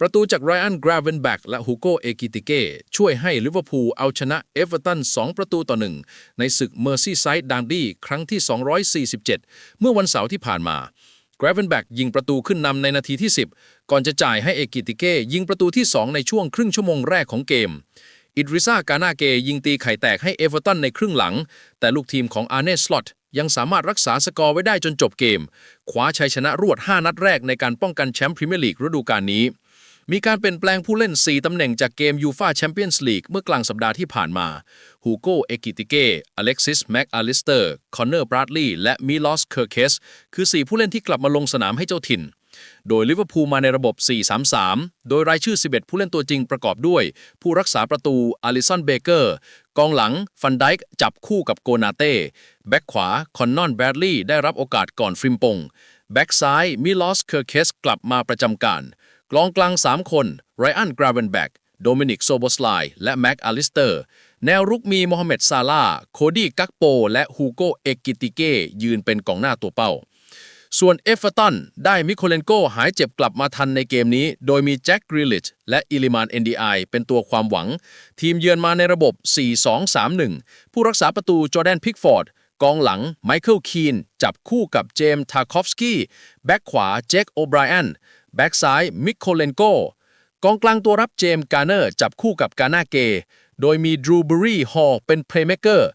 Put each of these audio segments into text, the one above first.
ประตูจากไรอันกราเวนแบ็กและฮูโกเอกิติเก้ช่วยให้ลิเวอร์พูลเอาชนะเอเวอร์ตัน 2 ประตูต่อหนึ่งในศึกเมอร์ซี่ไซด์ดันดี้ครั้งที่ 247 เมื่อวันเสาร์ที่ผ่านมากราเวนแบ็กยิงประตูขึ้นนำในนาทีที่ 10 ก่อนจะจ่ายให้เอกิติเก้ยิงประตูที่ 2 ในช่วงครึ่งชั่วโมงแรกของเกม อิดริซากานาเกยิงตีไข่แตกให้เอเวอร์ตันในครึ่งหลัง แต่ลูกทีมของอาร์เนสลอตยังสามารถรักษาสกอร์ไว้ได้จนจบเกมคว้าชัยชนะรวด 5 นัดแรกในการป้องกันแชมป์พรีเมียร์ลีกฤดูกาลนี้ มีการเปลี่ยนแปลงผู้เล่น 4 ตำแหน่งจากเกมยูฟาแชมเปี้ยนส์ลีกเมื่อกลางสัปดาห์ที่ผ่านมาฮูโกเอกิติเกอเล็กซิสแม็กอาลิสเตอร์คอนเนอร์บรัดลีย์และมิลอสเคอร์เคสคือ 4 ผู้เล่นที่กลับมาลงสนามให้เจ้าถิ่น โดยลิเวอร์พูลมาในระบบ 4-3-3 โดยรายชื่อ 11 ผู้เล่นตัวจริงประกอบด้วย ผู้รักษาประตูอาริสันเบเกอร์กองหลังฟันไดค์จับคู่กับโกนาเต้แบ็กขวาคอนนอนแบดลีย์ได้รับโอกาสก่อนฟริมปงแบ็กซ้ายมิลอสเคอร์เคสกลับมาประจำการ กลองกลาง 3 คนไรอันกราเวนแบ็กโดมินิกโซโบสไลและแม็กอลิสเตอร์ แนวรุกมีโมฮัมเหม็ดซาลาโคดี้กักโป และฮูโกเอกิติเกยืนเป็นกองหน้าตัวเป้า ส่วนเอฟเวอร์ตันได้มิโคเลนโกหายเจ็บกลับมาทันในเกมนี้ โดยมีแจ็คกริลิชและอิลิมานเอนดีไอเป็นตัวความหวัง ทีมเยือนมาในระบบ 4-2-3-1 ผู้รักษาประตูจอแดนพิกฟอร์ดกองหลังไมเคิลคีน จับคู่กับเจมส์ทาคอฟสกี้แบ็กขวาเจคโอไบรอัน แบ็กซ้ายมิโคเลนโกกองกลางตัวรับเจมส์การ์เนอร์จับคู่กับกานาเก โดยมีดรูเบอรี่ฮอลเป็นเพลย์เม k เกอร์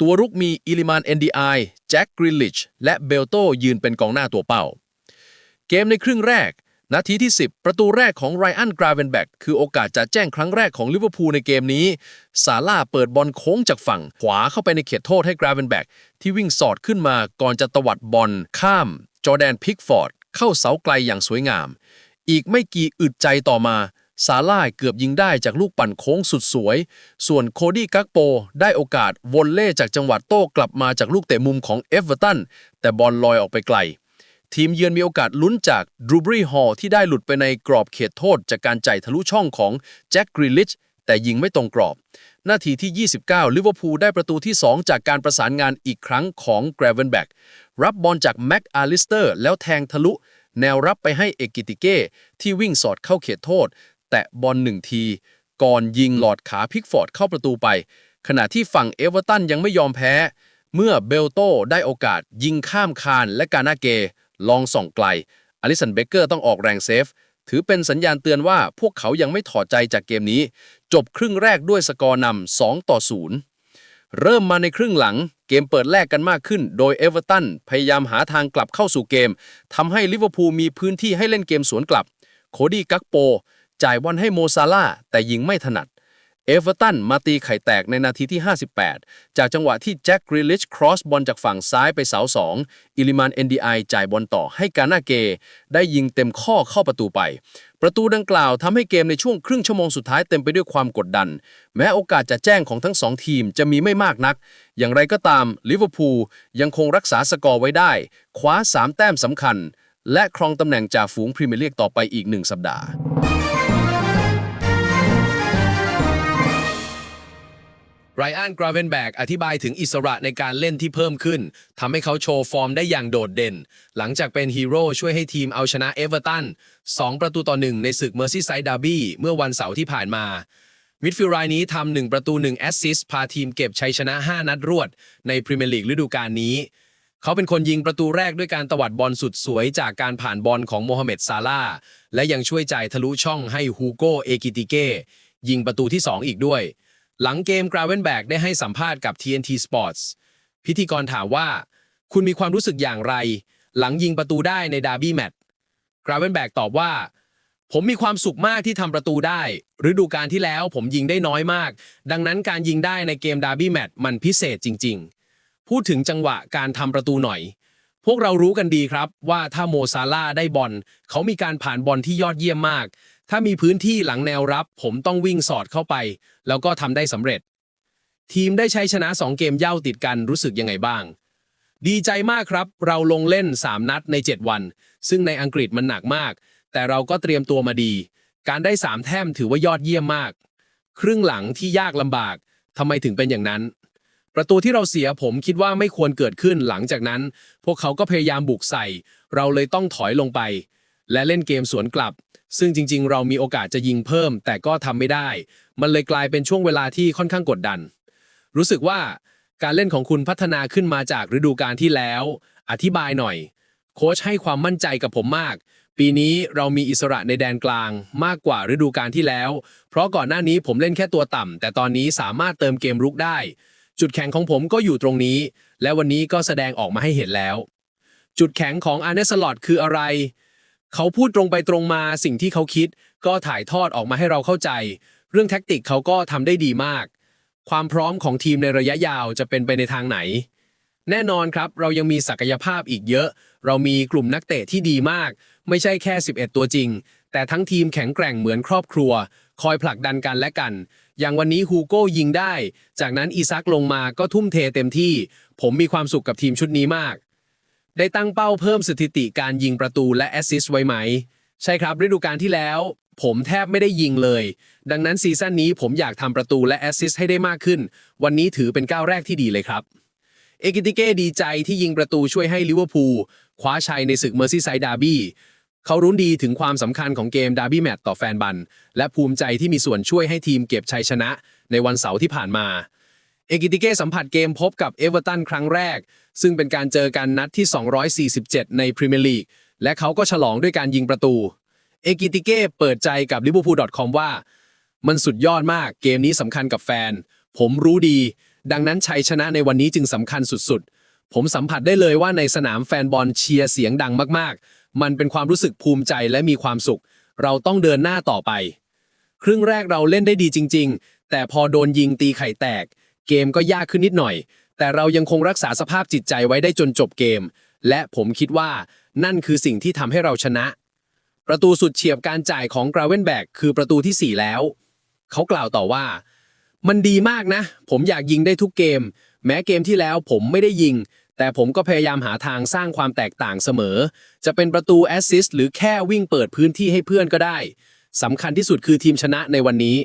ตัวรุกมีอิลิมานเอนดีไอแจ็คกริลลิชและเบลโตยืนเป็นกองหน้าตัวเป้า เกมในครึ่งแรก นาทีที่ 10 ประตูแรกของไรอันกราเวนแบ็กคือโอกาสจะแจ้งครั้งแรกของลิเวอร์พูลในเกมนี้ ซาร่าเปิดบอลโค้งจากฝั่ง ขวาเข้าไปในเขตโทษให้กราเวนแบ็กที่วิ่งสอดขึ้นมาก่อนจะตวัดบอลข้าม จอแดนพิกฟอร์ด เข้าเสาไกลอย่างสวยงาม อีกไม่กี่อึดใจต่อมา ซาร่าเกือบยิงได้จากลูกปั่นโค้งสุดสวย ส่วนโคดี้กักโปได้โอกาสวอลเล่จากจังหวัดโต้กลับมาจากลูกเตะมุมของเอฟเวอร์ตันแต่บอลลอยออกไปไกล ทีมเยือนมีโอกาสลุ้นจากดรูบรีฮอลที่ได้หลุดไปในกรอบเขตโทษจากการจ่ายทะลุช่องของแจ็คกริลิช แต่ยิงไม่ตรงกรอบ นาทีที่ 29 ลิเวอร์พูลได้ประตูที่ 2 จากการประสานงานอีกครั้งของแกรเวนแบ็กรับบอลจากแม็กอาลิสเตอร์แล้วแทงทะลุ แนวรับไปให้เอกิติเก้ที่วิ่งสอดเข้าเขตโทษ แตะบอลหนึ่งที ก่อนยิงหลอดขาพิกฟอร์ดเข้าประตูไป ขณะที่ฝั่งเอเวอร์ตันยังไม่ยอมแพ้ เมื่อเบลโตได้โอกาสยิงข้ามคานและกานาเกลองส่องไกลอลิสันเบเกอร์ต้องออกแรงเซฟ ถือเป็นสัญญาณเตือนว่าพวกเขายังไม่ถอดใจจากเกมนี้ จบครึ่งแรกด้วยสกอร์นำ2ต่อ0เริ่มมาในครึ่งหลัง เกมเปิดแลกกันมากขึ้น โดยเอเวอร์ตันพยายามหาทางกลับเข้าสู่เกมทำให้ลิเวอร์พูลมีพื้นที่ให้เล่นเกมสวนกลับ โคดี้กักโป จ่ายบอลให้โมซาล่าแต่ยิงไม่ถนัด เอเวอร์ตันมาตีไข่แตกในนาทีที่ 58 จากจังหวะที่แจ็คกริลลิชครอสบอลจากฝั่งซ้ายไปเสาสองอิลิมานเอ็นดีไอจ่ายบอลต่อให้กานาเก ได้ยิงเต็มข้อเข้าประตูไป ประตูดังกล่าวทำให้เกมในช่วงครึ่งชั่วโมงสุดท้ายเต็มไปด้วยความกดดัน แม้โอกาสจะแจ้งของทั้งสองทีมจะมีไม่มากนัก อย่างไรก็ตามลิเวอร์พูลยังคงรักษาสกอร์ไว้ได้ คว้า 3 แต้มสำคัญ และครองตำแหน่งจ่าฝูงพรีเมียร์ลีกต่อไปอีกหนึ่งสัปดาห์ ไรอันกราเวนแบกอธิบายถึงอิสระในการเล่นที่เพิ่มขึ้นทำให้เขาโชว์ฟอร์มได้อย่างโดดเด่น หลังจากเป็นฮีโร่ช่วยให้ทีมเอาชนะเอเวอร์ตัน2ประตูต่อ1ในศึกเมอร์ซี่ไซด์ดาร์บี้เมื่อวันเสาร์ที่ผ่านมา มิดฟิลด์รายนี้ทำหนึ่งประตู1แอสซิสต์พาทีมเก็บชัยชนะ 5 นัดรวด ในพรีเมียร์ลีกฤดูกาลนี้ เขาเป็นคนยิงประตูแรกด้วยการตวัดบอลสุดสวยจากการผ่านบอลของโมฮัมเหม็ดซาลาและยังช่วยจ่ายทะลุช่องให้ฮูโกเอกิติเก้ยิงประตูที่ 2 อีกด้วย หลังเกมกราเวนแบกได้ให้สัมภาษณ์กับ TNT Sports พิธีกรถามว่า คุณมีความรู้สึกอย่างไร หลังยิงประตูได้ในดาร์บี้แมตช์กราเวนแบกตอบว่า ผมมีความสุขมากที่ทำประตูได้ฤดูกาลที่แล้วผมยิงได้น้อยมาก ดังนั้นการยิงได้ในเกมดาร์บี้แมตช์มันพิเศษจริง ๆ พูดถึงจังหวะการทำประตูหน่อย พวกเรารู้กันดีครับว่าถ้าโมซาลาได้บอลเขามีการผ่านบอลที่ยอดเยี่ยมมาก ถ้ามีพื้นที่หลังแนวรับ ผมต้องวิ่งสอดเข้าไป แล้วก็ทำได้สำเร็จ ทีมได้ใช้ชนะ 2 เกมเย่าติดกันรู้สึกยังไงบ้าง ดีใจมากครับ เราลงเล่น 3 นัดใน 7 วัน ซึ่งในอังกฤษมันหนักมาก แต่เราก็เตรียมตัวมาดี การได้ 3 แต้มถือว่ายอดเยี่ยมมาก ครึ่งหลังที่ยากลำบากทำไมถึงเป็นอย่างนั้น ประตูที่เราเสียผมคิดว่าไม่ควรเกิดขึ้นหลังจากนั้น พวกเขาก็พยายามบุกใส่ เราเลยต้องถอยลงไป และเล่นเกมสวนกลับ ซึ่งจริง ๆ เรามีโอกาสจะยิงเพิ่ม แต่ก็ทำไม่ได้ มันเลยกลายเป็นช่วงเวลาที่ค่อนข้างกดดัน รู้สึกว่าการเล่นของคุณพัฒนาขึ้นมาจากฤดูกาลที่แล้ว อธิบายหน่อย โค้ชให้ความมั่นใจกับผมมาก ปีนี้เรามีอิสระในแดนกลางมากกว่าฤดูกาลที่แล้ว เพราะก่อนหน้านี้ผมเล่นแค่ตัวต่ำแต่ตอนนี้สามารถเติมเกมรุกได้ จุดแข็งของผมก็อยู่ตรงนี้ และวันนี้ก็แสดงออกมาให้เห็นแล้ว จุดแข็งของอาร์เนสลอตคืออะไร เขาพูดตรงไปตรงมาสิ่งที่เขาคิด ก็ถ่ายทอดออกมาให้เราเข้าใจ เรื่องแท็กติกเขาก็ทำได้ดีมาก ความพร้อมของทีมในระยะยาวจะเป็นไปในทางไหน แน่นอนครับ เรายังมีศักยภาพอีกเยอะ เรามีกลุ่มนักเตะที่ดีมาก ไม่ใช่แค่ 11 ตัวจริง แต่ทั้งทีมแข็งแกร่งเหมือนครอบครัว คอยผลักดันกันและกัน อย่างวันนี้ฮูโก้ยิงได้ จากนั้นอีซักลงมาก็ทุ่มเทเต็มที่ ผมมีความสุขกับทีมชุดนี้มาก ได้ตั้งเป้าเพิ่มสถิติการยิงประตูและแอสซิสต์ไว้ไหม ใช่ครับฤดูกาลที่แล้ว ผมแทบไม่ได้ยิงเลย ดังนั้นซีซั่นนี้ผมอยากทำประตูและแอสซิสต์ให้ได้มากขึ้น วันนี้ถือเป็นก้าวแรกที่ดีเลยครับ เอกิติเก้ดีใจที่ยิงประตูช่วยให้ลิเวอร์พูลคว้าชัยในศึกเมอร์ซี่ไซด์ดาร์บี้เขารู้ดีถึงความสำคัญของเกมดาร์บี้แมตต์ต่อแฟนบัน และภูมิใจที่มีส่วนช่วยให้ทีมเก็บชัยชนะ ในวันเสาร์ที่ผ่านมา เอกิติเก้สัมผัสเกมพบกับเอเวอร์ตันครั้งแรก ซึ่งเป็นการเจอกันนัดที่ 247 ในพรีเมียร์ลีก และเขาก็ฉลองด้วยการยิงประตู เอกิติเก้เปิดใจกับ liverpool.com ว่า มันสุดยอดมากเกมนี้สำคัญกับแฟน ผมรู้ดี ดังนั้นชัยชนะในวันนี้จึงสำคัญสุดๆ ผมสัมผัสได้เลยว่าในสนามแฟนบอลเชียร์เสียงดังมากๆ มันเป็นความรู้สึกภูมิใจและมีความสุข เราต้องเดินหน้าต่อไป ครึ่งแรกเราเล่นได้ดีจริง ๆ แต่พอโดนยิงตีไข่แตก เกมก็ยากขึ้นนิดหน่อย แต่เรายังคงรักษาสภาพจิตใจไว้ได้จนจบเกม และผมคิดว่านั่นคือสิ่งที่ทำให้เราชนะ ประตูสุดเฉียบการจ่ายของกราเวนแบกคือประตูที่ 4 แล้ว เขากล่าวต่อว่า มันดีมากนะ ผมอยากยิงได้ทุกเกม แม้เกมที่แล้วผมไม่ได้ยิง แต่ผมก็พยายามหาทางสร้างความแตกต่างเสมอ จะเป็นประตูแอสซิสต์หรือแค่วิ่งเปิดพื้นที่ให้เพื่อนก็ได้สำคัญที่สุดคือทีมชนะในวันนี้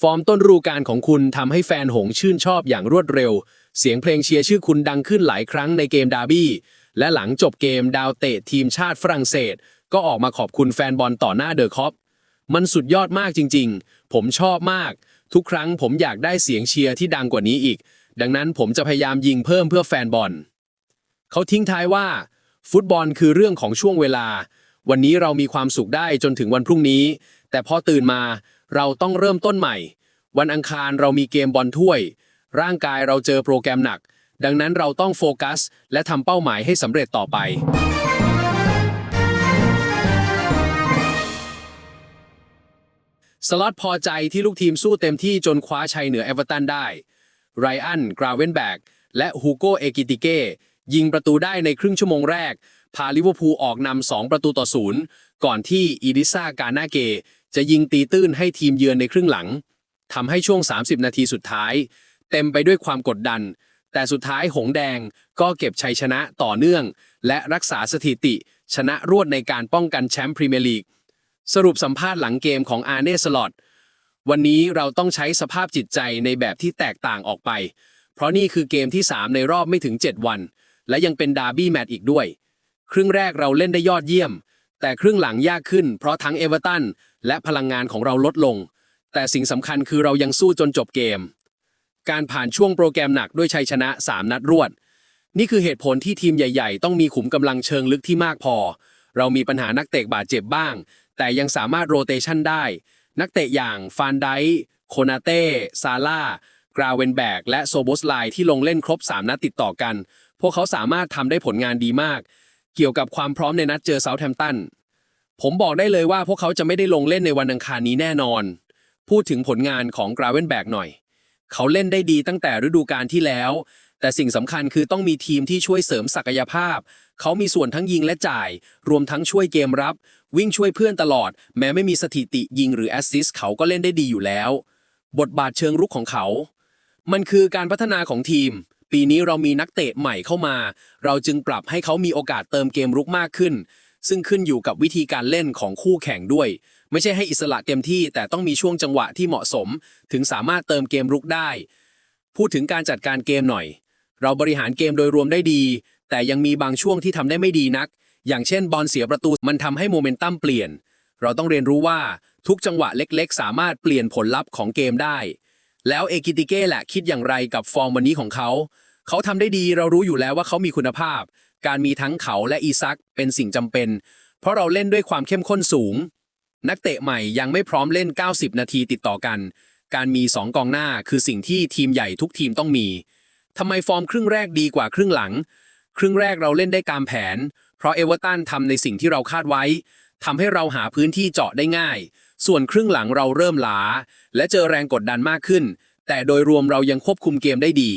ฟอร์มต้นฤดูกาลของคุณทำให้แฟนหงชื่นชอบอย่างรวดเร็ว เสียงเพลงเชียร์ชื่อคุณดังขึ้นหลายครั้งในเกมดาร์บี้ และหลังจบเกมดาวเตะทีมชาติฝรั่งเศส ก็ออกมาขอบคุณแฟนบอลต่อหน้าเดอะคอปมันสุดยอดมากจริงๆ ผมชอบมาก ทุกครั้งผมอยากได้เสียงเชียร์ที่ดังกว่านี้อีก ดังนั้นผมจะพยายามยิงเพิ่มเพื่อแฟนบอล เขาทิ้งท้ายว่า ฟุตบอลคือเรื่องของช่วงเวลา วันนี้เรามีความสุขได้จนถึงวันพรุ่งนี้ แต่พอตื่นมา เราต้องเริ่มต้นใหม่ วันอังคารเรามีเกมบอลถ้วย ร่างกายเราเจอโปรแกรมหนัก ดังนั้นเราต้องโฟกัส และทำเป้าหมายให้สำเร็จต่อไป สล็อตพอใจที่ลูกทีมสู้เต็มที่จนคว้าชัยเหนือเอเวอร์ตันได้ไรอัน กราเวนแบก และฮูโกเอกิติเก้ยิงประตูได้ในครึ่งชั่วโมงแรก พาลิเวอร์พูลออกนำ2ประตูต่อศูนย์ก่อนที่อีดิซากาหน้าเก จะยิงตีตื้นให้ทีมเยือนในครึ่งหลังทำให้ช่วง 30 นาทีสุดท้าย เต็มไปด้วยความกดดัน แต่สุดท้ายหงแดงก็เก็บชัยชนะต่อเนื่อง และรักษาสถิติ ชนะรวดในการป้องกันแชมป์พรีเมียร์ลีก สรุปสัมภาษณ์หลังเกมของอาร์เน่สลอตวันนี้เราต้องใช้สภาพจิตใจในแบบที่แตกต่างออกไป เพราะนี่คือเกมที่ 3 ในรอบไม่ถึง 7 วัน และยังเป็นดาร์บี้แมตช์อีกด้วย ครึ่งแรกเราเล่นได้ยอดเยี่ยม แต่ครึ่งหลังยากขึ้นเพราะทั้งเอเวอร์ตันและพลังงานของเราลดลง แต่สิ่งสำคัญคือเรายังสู้จนจบเกม การผ่านช่วงโปรแกรมหนักด้วยชัยชนะ 3 นัดรวด นี่คือเหตุผลที่ทีมใหญ่ ๆ ต้องมีขุมกำลังเชิงลึกที่มากพอ เรามีปัญหานักเตะบาดเจ็บบ้าง แต่ยังสามารถโรเตชันได้ นักเตะอย่างฟานไดโคนาเต้ซาร่ากราเวนแบกและโซโบสไลที่ลงเล่นครบ 3 นัดติดต่อกัน พวกเขาสามารถทำได้ผลงานดีมาก เกี่ยวกับความพร้อมในนัดเจอเซาท์แฮมป์ตัน ผมบอกได้เลยว่าพวกเขาจะไม่ได้ลงเล่นในวันอังคารนี้แน่นอน พูดถึงผลงานของกราเวนแบกหน่อย เขาเล่นได้ดีตั้งแต่ฤดูกาลที่แล้ว แต่สิ่งสำคัญคือต้องมีทีมที่ช่วยเสริมศักยภาพ เขามีส่วนทั้งยิงและจ่าย รวมทั้งช่วยเกมรับ วิ่งช่วยเพื่อนตลอด แม้ไม่มีสถิติยิงหรือแอสซิสต์เขาก็เล่นได้ดีอยู่แล้ว บทบาทเชิงรุกของเขา มันคือการพัฒนาของทีม ปีนี้เรามีนักเตะใหม่เข้ามา เราจึงปรับให้เขามีโอกาสเติมเกมรุกมากขึ้น ซึ่งขึ้นอยู่กับวิธีการเล่นของคู่แข่งด้วย ไม่ใช่ให้อิสระเต็มที่แต่ต้องมีช่วงจังหวะที่เหมาะสม ถึงสามารถเติมเกมรุกได้ พูดถึงการจัดการเกมหน่อย เราบริหารเกมโดยรวมได้ดี แต่ยังมีบางช่วงที่ทำได้ไม่ดีนัก อย่างเช่นบอลเสียประตูมันทำให้โมเมนตัมเปลี่ยน เราต้องเรียนรู้ว่าทุกจังหวะเล็ก ๆ สามารถเปลี่ยนผลลัพธ์ของเกมได้ แล้วเอกิติเก้แหละคิดอย่างไรกับฟอร์มวันนี้ของเขา เขาทำได้ดีเรารู้อยู่แล้วว่าเขามีคุณภาพ การมีทั้งเขาและอีซักเป็นสิ่งจำเป็น เพราะเราเล่นด้วยความเข้มข้นสูง นักเตะใหม่ยังไม่พร้อมเล่น 90 นาทีติดต่อกัน การมี 2 กองหน้าคือสิ่งที่ทีมใหญ่ทุกทีมต้องมีทำไมฟอร์มครึ่งแรกดีกว่าครึ่งหลัง ครึ่งแรกเราเล่นได้ตามแผน เพราะเอเวอร์ตันทำในสิ่งที่เราคาดไว้ทำให้เราหาพื้นที่เจาะได้ง่าย ส่วนครึ่งหลังเราเริ่มล้า และเจอแรงกดดันมากขึ้น แต่โดยรวมเรายังควบคุมเกมได้ดี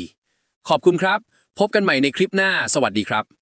ขอบคุณครับ พบกันใหม่ในคลิปหน้า สวัสดีครับ